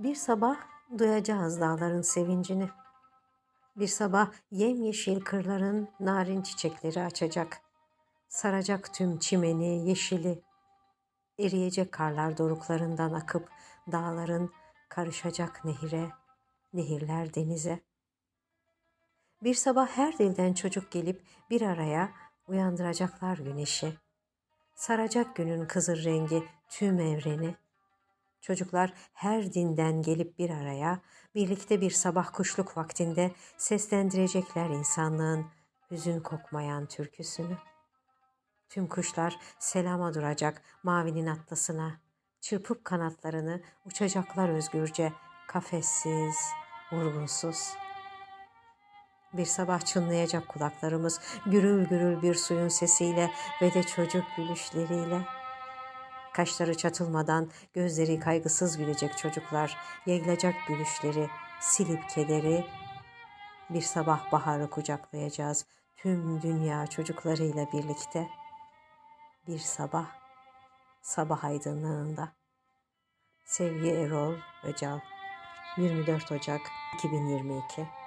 Bir sabah duyacağız dağların sevincini. Bir sabah yemyeşil kırların narin çiçekleri açacak. Saracak tüm çimeni, yeşili. Eriyecek karlar doruklarından akıp dağların karışacak nehire, nehirler denize. Bir sabah her dilden çocuk gelip bir araya uyandıracaklar güneşi. Saracak günün kızıl rengi tüm evreni. Çocuklar her dinden gelip bir araya, birlikte bir sabah kuşluk vaktinde seslendirecekler insanlığın hüzün kokmayan türküsünü. Tüm kuşlar selama duracak mavinin atlasına, çırpıp kanatlarını uçacaklar özgürce, kafessiz, vurgunsuz. Bir sabah çınlayacak kulaklarımız gürül gürül bir suyun sesiyle ve de çocuk gülüşleriyle. Kaşları çatılmadan gözleri kaygısız gülecek çocuklar, yayılacak gülüşleri, silip kederi. Bir sabah baharı kucaklayacağız tüm dünya çocuklarıyla birlikte. Bir sabah, sabah aydınlığında. Sevgi Erol Öcal 24 Ocak 2022